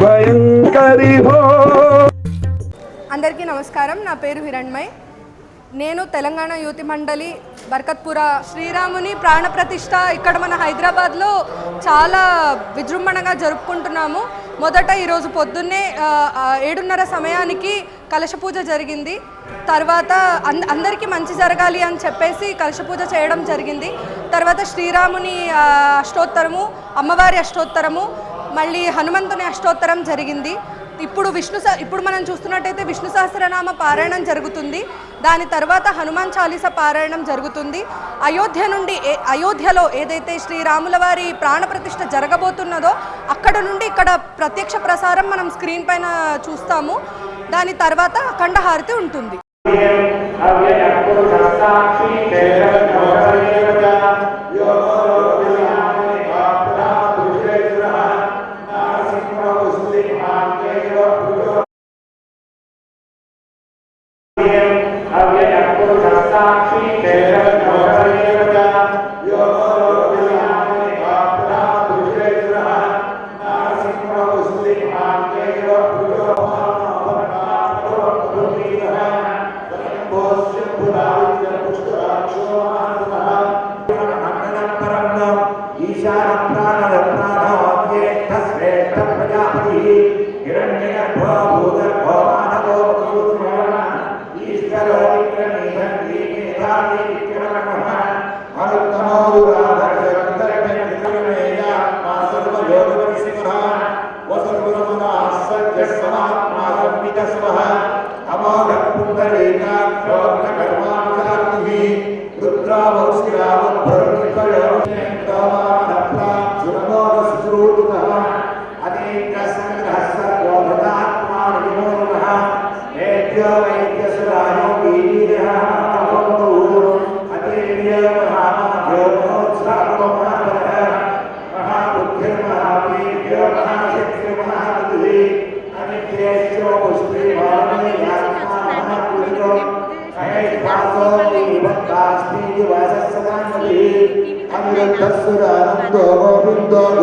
భయంకరి హో. అందరికీ నమస్కారం. నా పేరు హిరణ్మయ్. నేను తెలంగాణ యువతి మండలి బర్కత్పుర శ్రీరాముని ప్రాణప్రతిష్ట ఇక్కడ మన హైదరాబాద్లో చాలా విజృంభణగా జరుపుకుంటున్నాము. మొదట ఈరోజు పొద్దున్నే ఏడున్నర సమయానికి కలశ పూజ జరిగింది. తర్వాత అంద అందరికీ మంచి జరగాలి అని చెప్పేసి కలశ పూజ చేయడం జరిగింది. తర్వాత శ్రీరాముని అష్టోత్తరము అమ్మవారి అష్టోత్తరము మళ్ళీ హనుమంతుని అష్టోత్తరం జరిగింది. ఇప్పుడు విష్ణు సహ- ఇప్పుడు మనం చూస్తున్నట్టయితే విష్ణు సహస్రనామ పారాయణం జరుగుతుంది. దాని తర్వాత హనుమాన్ చాలీస పారాయణం జరుగుతుంది. అయోధ్య నుండి ఏ- అయోధ్యలో ఏదైతే శ్రీరాముల వారి ప్రాణప్రతిష్ఠ జరగబోతున్నదో అక్కడ నుండి ఇక్కడ ప్రత్యక్ష ప్రసారం మనం స్క్రీన్ పైన చూస్తాము. దాని తర్వాత అఖండ హారతి ఉంటుంది ఈశాన ప్రాణరత్నాధే తస్వేష్ట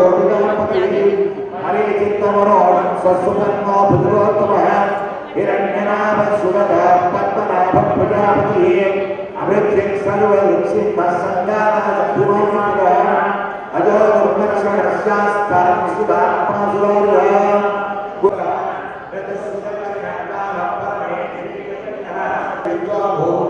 योगिनपत्नी हरे चित्तमरो सस्वन्नो भद्रोत्तमः हिरण्यनाभः सुरदः पद्मनाभः प्रजापतिः अमृत्यं सर्ववृक्षिमः सङ्गातः पुरोणागः अजो दुर्लक्षणस्यास्तां सुधात्मसुरौर्यः ऋतसुदक्षणः परमे निर्विघ्नः विद्वाभूः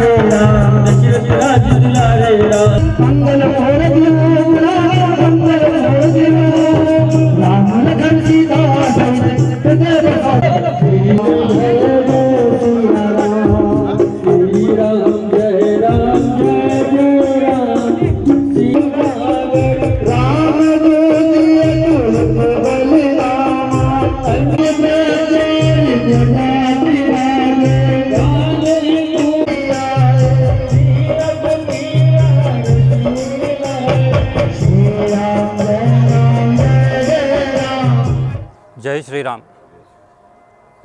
జై శ్రీరామ్.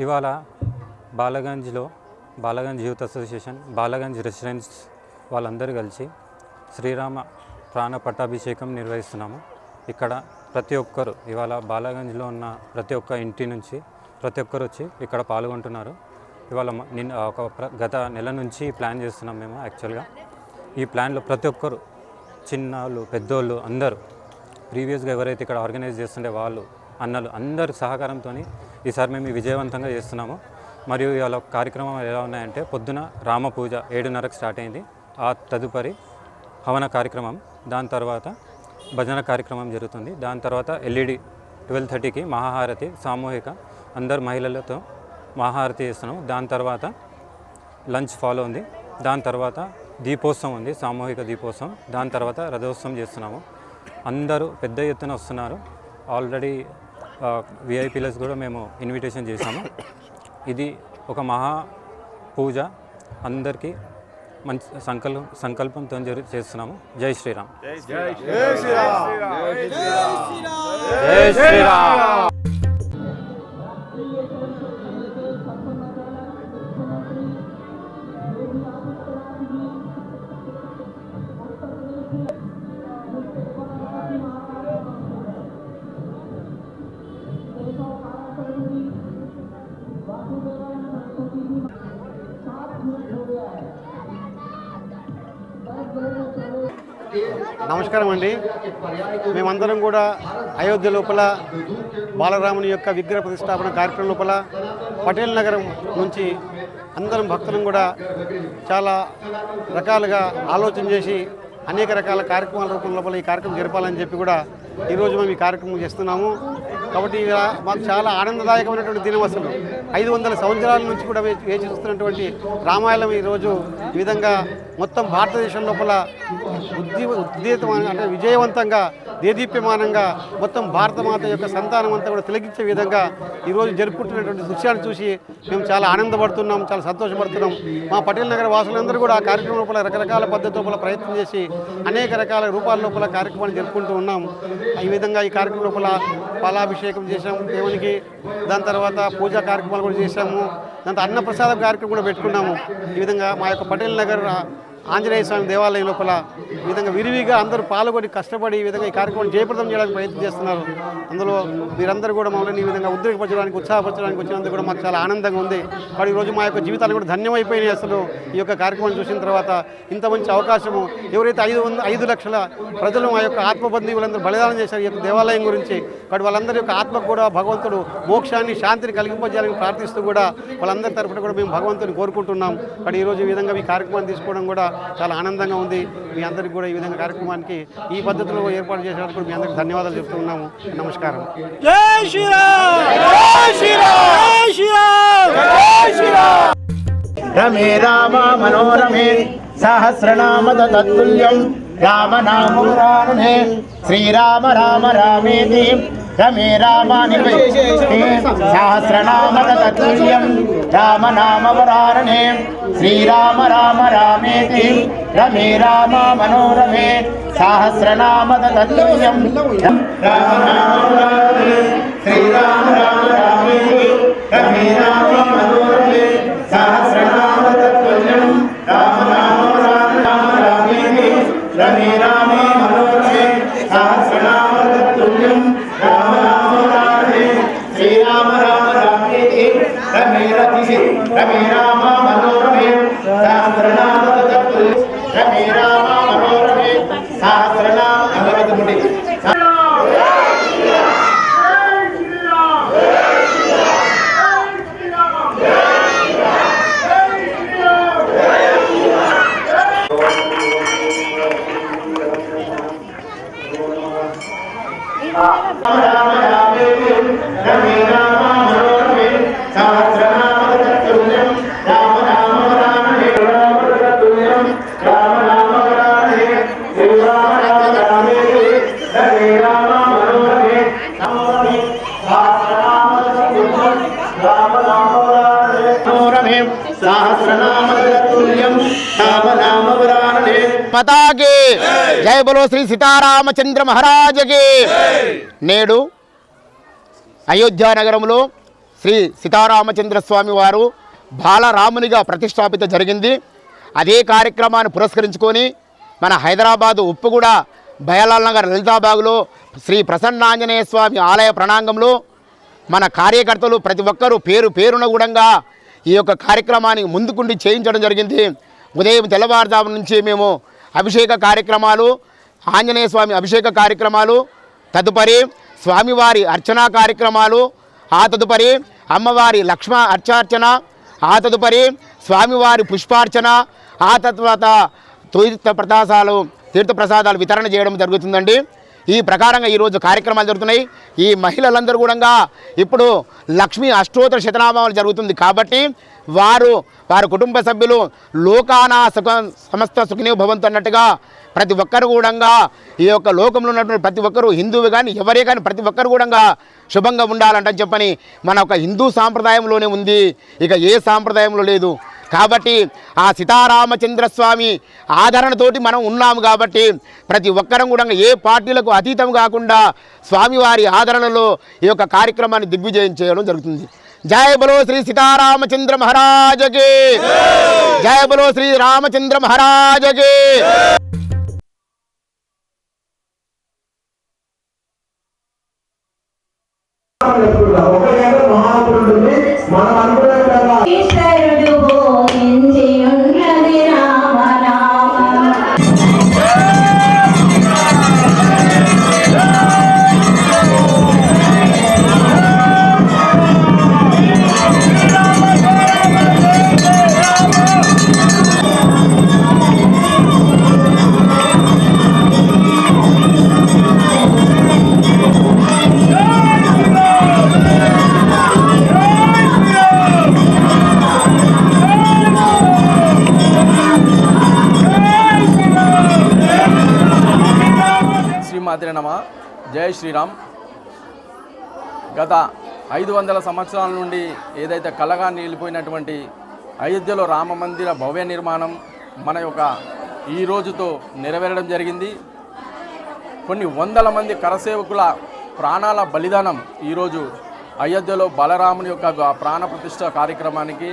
ఇవాళ బాలగంజ్లో Balaganj youth association Balaganj residence వాళ్ళందరూ కలిసి శ్రీరామ ప్రాణ పట్టాభిషేకం నిర్వహిస్తున్నాము. ఇక్కడ ప్రతి ఒక్కరు ఇవాళ బాలగంజ్లో ఉన్న ప్రతి ఒక్క ఇంటి నుంచి ప్రతి ఒక్కరు వచ్చి ఇక్కడ పాల్గొంటున్నారు. ఇవాళ నిన్న ఒక ప్ర- గత నెల నుంచి ప్లాన్ చేస్తున్నాం మేము యాక్చువల్గా. ఈ ప్లాన్లో ప్రతి ఒక్కరు చిన్నవాళ్ళు పెద్దోళ్ళు అందరూ ప్రీవియస్గా ఎవరైతే ఇక్కడ ఆర్గనైజ్ చేస్తుండే వాళ్ళు అన్నలు అందరి సహకారంతో ఈసారి మేము విజయవంతంగా చేస్తున్నాము. మరియు ఇవాళ కార్యక్రమం ఎలా ఉన్నాయంటే పొద్దున రామ పూజ ఏడున్నరకు స్టార్ట్ అయింది. ఆ తదుపరి హవన కార్యక్రమం దాని తర్వాత భజన కార్యక్రమం జరుగుతుంది. దాని తర్వాత ఎల్ఈడి ట్వెల్వ్ థర్టీకి మహాహారతి సామూహిక అందరు మహిళలతో మహాహారతి చేస్తున్నాము. దాని తర్వాత లంచ్ ఫాలో ఉంది. దాని తర్వాత దీపోత్సవం ఉంది సామూహిక దీపోత్సవం. దాని తర్వాత రథోత్సవం చేస్తున్నాము. అందరూ పెద్ద ఎత్తున వస్తున్నారు. ఆల్రెడీ విఐపీలస్ కూడా మేము ఇన్విటేషన్ చేశాము. ఇది ఒక మహా పూజ. అందరికీ మంచి సంకల్పం సంకల్పంతో చేస్తున్నాము. జై శ్రీరామ్. జై శ్రీరామ్. నమస్కారం అండి. మేమందరం కూడా అయోధ్య లోపల బాలరాముని యొక్క విగ్రహ ప్రతిష్టాపన కార్యక్రమం లోపల పటేల్ నగరం నుంచి అందరం భక్తులను కూడా చాలా రకాలుగా ఆలోచన చేసి అనేక రకాల కార్యక్రమాల రూపం లోపల ఈ కార్యక్రమం జరపాలని చెప్పి కూడా ఈరోజు మేము ఈ కార్యక్రమం చేస్తున్నాము. కాబట్టి ఇలా మాకు చాలా ఆనందదాయకమైనటువంటి దినం అసలు. ఐదు వందల సంవత్సరాల నుంచి కూడా వేచి చూస్తున్నటువంటి రామాయణం ఈరోజు ఈ విధంగా మొత్తం భారతదేశం లోపల ఉద్ది ఉద్దీతమైన అంటే విజయవంతంగా దేదీప్యమానంగా మొత్తం భారతమాత యొక్క సంతానం అంతా కూడా తిలగించే విధంగా ఈరోజు జరుపుకుంటున్నటువంటి దృశ్యాన్ని చూసి మేము చాలా ఆనందపడుతున్నాం చాలా సంతోషపడుతున్నాం. మా పటేల్ నగర వాసులందరూ కూడా ఆ కార్యక్రమం లోపల రకరకాల పద్ధతి లోపల ప్రయత్నం చేసి అనేక రకాల రూపాల లోపల కార్యక్రమాలు జరుపుకుంటూ ఉన్నాం. ఈ విధంగా ఈ కార్యక్రమం లోపల పాలాభిషేకం చేశాము దేవునికి. దాని తర్వాత పూజా కార్యక్రమాలు కూడా చేసాము దాంతో అన్నప్రసాద కార్యక్రమం కూడా పెట్టుకున్నాము. ఈ విధంగా మా యొక్క పటేల్ నగర్ ఆంజనేయ స్వామి దేవాలయం లోపల ఈ విధంగా విరివిగా అందరూ పాల్గొని కష్టపడి ఈ విధంగా ఈ కార్యక్రమం జయప్రదం చేయడానికి ప్రయత్నం చేస్తున్నారు. అందులో మీరందరూ కూడా మమ్మల్ని ఈ విధంగా ఉద్రేకపరచడానికి ఉత్సాహపరచడానికి వచ్చినందుకు కూడా మాకు చాలా ఆనందంగా ఉంది. మరి ఈరోజు మా యొక్క జీవితాలు కూడా ధన్యమైపోయినాయి అసలు. ఈ యొక్క కార్యక్రమం చూసిన తర్వాత ఇంత మంచి అవకాశము ఎవరైతే ఐదు వంద ఐదు లక్షల ప్రజలు మా యొక్క ఆత్మబంధువులందరూ బలిదానం చేశారు ఈ యొక్క దేవాలయం గురించి కాబట్టి వాళ్ళందరి యొక్క ఆత్మకు కూడా భగవంతుడు మోక్షాన్ని శాంతిని కలిగింపజేయాలని ప్రార్థిస్తూ కూడా వాళ్ళందరి తరఫున కూడా మేము భగవంతుని కోరుకుంటున్నాం. కాబట్టి ఈరోజు ఈ విధంగా ఈ కార్యక్రమాన్ని తీసుకోవడం కూడా చాలా ఆనందంగా ఉంది. మీ అందరికీ కూడా ఈ విధంగా కార్యక్రమానికి ఈ పద్ధతిలో ఏర్పాటు చేసినందుకు మీ అందరికీ ధన్యవాదాలు చెప్తూ ఉన్నాము. నమస్కారం. రమే రామ మనోరమే సహస్రనామ తత్తుల్యం. శ్రీరామ రామ రామేతి. రమే రామ నిర్వహిస్తే సహస్రనామ తత్తుల్యం రామనామవరారణే. శ్రీరామ రామ రామేతి. రమే రామ మనోరమే. సహస్రనామ తత్తుల్యం రామనామవరారణే. శ్రీరామ రామ రామేతి. రమే రామ తత్తుల్యం రమే రామ మనోరమే పతాకి జయ బలో శ్రీ సీతారామచంద్ర మహారాజకి. నేడు అయోధ్య నగరంలో శ్రీ సీతారామచంద్ర స్వామి వారు బాలరామునిగా ప్రతిష్టాపిత జరిగింది. అదే కార్యక్రమాన్ని పురస్కరించుకొని మన హైదరాబాదు ఉప్పుగూడ బయలాల్ నగర్ లలితాబాగులో శ్రీ ప్రసన్నాంజనేయ స్వామి ఆలయ ప్రణాంగంలో మన కార్యకర్తలు ప్రతి ఒక్కరూ పేరు పేరున గుడంగా ఈ యొక్క కార్యక్రమాన్ని ముందుకుండి చేయించడం జరిగింది. ఉదయం తెల్లవారుజాము నుంచి మేము అభిషేక కార్యక్రమాలు ఆంజనేయ స్వామి అభిషేక కార్యక్రమాలు తదుపరి స్వామివారి అర్చనా కార్యక్రమాలు ఆ తదుపరి అమ్మవారి లక్ష్మ అర్చార్చన ఆ తదుపరి స్వామివారి పుష్పార్చన ఆ తర్వాత తీర్థ ప్రసాదాలు తీర్థ ప్రసాదాలు వితరణ చేయడం జరుగుతుందండి. ఈ ప్రకారంగా ఈరోజు కార్యక్రమాలు జరుగుతున్నాయి. ఈ మహిళలందరూ కూడా ఇప్పుడు లక్ష్మీ అష్టోత్తర శతనామాలు జరుగుతుంది కాబట్టి వారు వారి కుటుంబ సభ్యులు లోకానా సుఖ సమస్త సుఖనీ భవంతు అన్నట్టుగా ప్రతి ఒక్కరు కూడా ఈ యొక్క లోకంలో ఉన్నటువంటి ప్రతి ఒక్కరు హిందువు కానీ ఎవరే కానీ ప్రతి ఒక్కరు కూడా శుభంగా ఉండాలంటని చెప్పని మన ఒక హిందూ సాంప్రదాయంలోనే ఉంది. ఇక ఏ సాంప్రదాయంలో లేదు. కాబట్టి ఆ సీతారామచంద్ర స్వామి ఆదరణతోటి మనం ఉన్నాము కాబట్టి ప్రతి ఒక్కరం కూడా ఏ పార్టీలకు అతీతం కాకుండా స్వామివారి ఆదరణలో ఈ యొక్క కార్యక్రమాన్ని దిగ్విజయం చేయడం జరుగుతుంది. జయ బలో శ్రీ సీతారామచంద్ర మహారాజకి జయ బలో శ్రీ రామచంద్ర మహారాజకి ఒక శ్రీరామ్. గత ఐదు వందల సంవత్సరాల నుండి ఏదైతే కలగా నిలిపోయినటువంటి అయోధ్యలో రామ మందిర భవ్య నిర్మాణం మన యొక్క ఈ రోజుతో నెరవేరడం జరిగింది. కొన్ని వందల మంది కరసేవకుల ప్రాణాల బలిదానం ఈరోజు అయోధ్యలో బలరాముని యొక్క ప్రాణప్రతిష్ట ప్రాణ కార్యక్రమానికి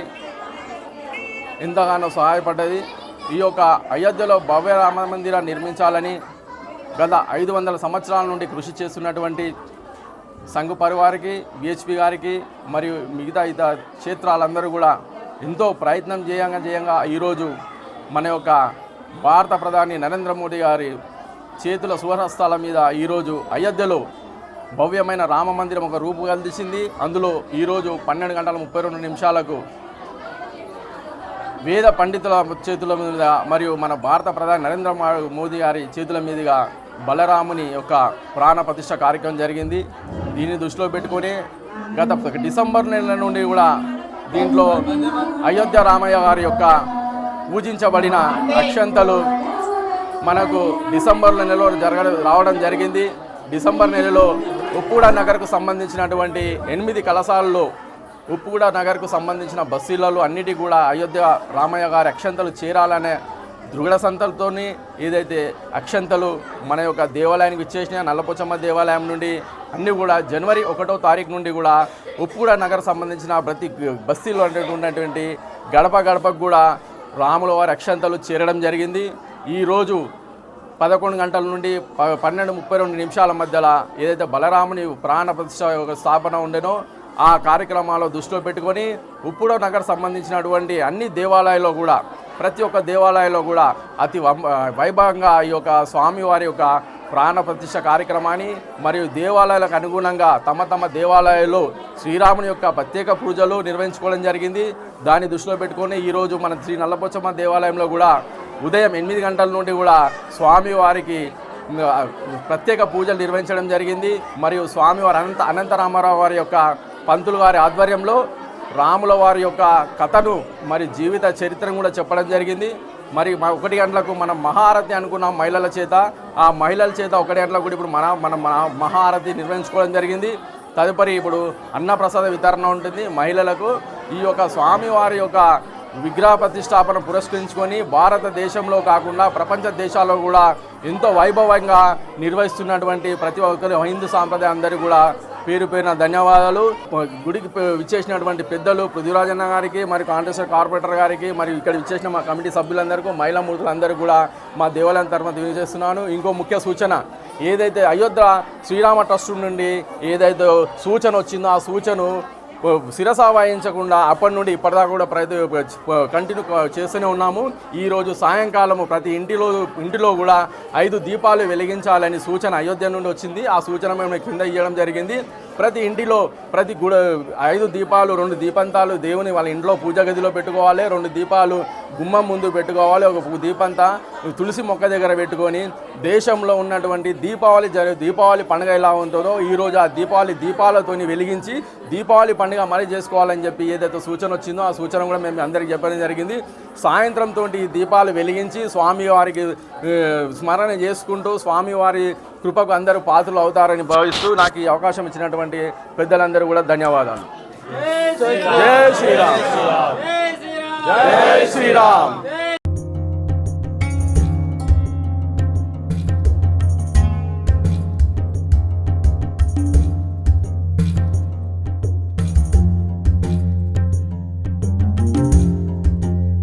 ఎంతగానో సహాయపడ్డది. ఈ యొక్క అయోధ్యలో భవ్య రామ మందిరం నిర్మించాలని గత ఐదు వందల సంవత్సరాల నుండి కృషి చేస్తున్నటువంటి సంఘ పరివారికి బిహెచ్పి గారికి మరియు మిగతా ఇతర క్షేత్రాలందరూ కూడా ఎంతో ప్రయత్నం చేయంగా చేయంగా ఈరోజు మన యొక్క భారత ప్రధాని నరేంద్ర మోడీ గారి చేతుల సువరస్తాల మీద ఈరోజు అయోధ్యలో భవ్యమైన రామ మందిరం ఒక రూపుగల్దించింది అందులో ఈరోజు పన్నెండు గంటల ముప్పై రెండు నిమిషాలకు వేద పండితుల చేతుల మీద మరియు మన భారత ప్రధాని నరేంద్ర మోదీ గారి చేతుల మీదుగా బలరాముని యొక్క ప్రాణ ప్రతిష్ట కార్యక్రమం జరిగింది. దీన్ని దృష్టిలో పెట్టుకొని గత డిసెంబర్ నెల నుండి కూడా దీంట్లో అయోధ్య రామయ్య గారి యొక్క పూజించబడిన అక్షంతలు మనకు డిసెంబర్ నెలలో జరగ రావడం జరిగింది. డిసెంబర్ నెలలో ఉప్పుడ నగర్కు సంబంధించినటువంటి ఎనిమిది కలశాలలో ఉప్పుగూడ నగర్కు సంబంధించిన బస్సీలలో అన్నిటి కూడా అయోధ్య రామయ్య గారి అక్షంతలు చేరాలనే దృగడ సంతలతోని ఏదైతే అక్షంతలు మన యొక్క దేవాలయానికి ఇచ్చేసిన నల్లపోచమ్మ దేవాలయం నుండి అన్నీ కూడా జనవరి ఒకటో తారీఖు నుండి కూడా ఉప్పుగూడ నగర సంబంధించిన ప్రతి బస్తీలో ఉన్నటువంటి గడప గడపకు కూడా రాముల వారి అక్షంతలు చేరడం జరిగింది. ఈరోజు పదకొండు గంటల నుండి ప- పన్నెండు ముప్పై రెండు నిమిషాల మధ్యలో ఏదైతే బలరాముని ప్రాణ ప్రతిష్ట యొక్క స్థాపన ఉండేనో ఆ కార్యక్రమాలు దృష్టిలో పెట్టుకొని ఉప్పుడో నగర్ సంబంధించినటువంటి అన్ని దేవాలయాల్లో కూడా ప్రతి ఒక్క దేవాలయంలో కూడా అతి వం- వైభవంగా ఈ యొక్క స్వామివారి యొక్క ప్రాణ ప్రతిష్ట కార్యక్రమాన్ని మరియు దేవాలయాలకు అనుగుణంగా తమ తమ దేవాలయాల్లో శ్రీరాముని యొక్క ప్రత్యేక పూజలు నిర్వహించుకోవడం జరిగింది. దాన్ని దృష్టిలో పెట్టుకొని ఈరోజు మన శ్రీ నల్లపోచమ్మ దేవాలయంలో కూడా ఉదయం ఎనిమిది గంటల నుండి కూడా స్వామివారికి ప్రత్యేక పూజలు నిర్వహించడం జరిగింది. మరియు స్వామివారి అనంత అనంతరామారావు వారి యొక్క పంతులు గారి ఆధ్వర్యంలో రాముల వారి యొక్క కథను మరి జీవిత చరిత్రను కూడా చెప్పడం జరిగింది. మరి ఒకటి గంటలకు మనం మహారతి అనుకున్నాం మహిళల చేత. ఆ మహిళల చేత ఒకటి గంటలకు కూడా ఇప్పుడు మన మన మన- మహారతి నిర్వహించుకోవడం జరిగింది. తదుపరి ఇప్పుడు అన్నప్రసాద వితరణ ఉంటుంది మహిళలకు. ఈ యొక్క స్వామివారి యొక్క విగ్రహ ప్రతిష్టాపన పురస్కరించుకొని భారతదేశంలో కాకుండా ప్రపంచ దేశాల్లో కూడా ఎంతో వైభవంగా నిర్వహిస్తున్నటువంటి ప్రతి ఒక్కరు హిందూ సాంప్రదాయం అందరూ కూడా పేరు పేరున ధన్యవాదాలు. గుడికి విచ్చేసినటువంటి పెద్దలు పృథ్వీరాజన్న గారికి మరి కాంగ్రెస్ కార్పొరేటర్ గారికి మరి ఇక్కడ విచ్చేసిన మా కమిటీ సభ్యులందరికీ మహిళా మూర్తులందరూ కూడా మా దేవాలయం తరఫున తెలియజేస్తున్నాను. ఇంకో ముఖ్య సూచన ఏదైతే అయోధ్య శ్రీరామ ట్రస్ట్ నుండి ఏదైతే సూచన వచ్చిందో ఆ సూచన శిరస వాయించకుండా అప్పటి నుండి ఇప్పటిదాకా కూడా ప్రతి కంటిన్యూ చేస్తూనే ఉన్నాము. ఈరోజు సాయంకాలము ప్రతి ఇంటిలో ఇంటిలో కూడా ఐదు దీపాలు వెలిగించాలని సూచన అయోధ్య నుండి వచ్చింది. ఆ సూచన మేము కింద ఇవ్వడం జరిగింది. ప్రతి ఇంటిలో ప్రతి గుడ ఐదు దీపాలు రెండు దీపంతాలు దేవుని వాళ్ళ ఇంట్లో పూజ గదిలో పెట్టుకోవాలి రెండు దీపాలు గుమ్మం ముందు పెట్టుకోవాలి ఒక దీపంతా తులసి మొక్క దగ్గర పెట్టుకొని దేశంలో ఉన్నటువంటి దీపావళి జరి దీపావళి పండుగ ఎలా ఉంటుందో ఈరోజు ఆ దీపావళి దీపాలతోని వెలిగించి దీపావళి పండుగ మరీ చేసుకోవాలని చెప్పి ఏదైతే సూచన వచ్చిందో ఆ సూచన కూడా మేము అందరికీ చెప్పడం జరిగింది. సాయంత్రంతో ఈ దీపాలు వెలిగించి స్వామివారికి స్మరణ చేసుకుంటూ స్వామివారి కృపకు అందరూ పాత్రలు అవుతారని భావిస్తూ నాకు ఈ అవకాశం ఇచ్చినటువంటి పెద్దలందరూ కూడా ధన్యవాదాలు. జై శ్రీరామ్. జై శ్రీరామ్.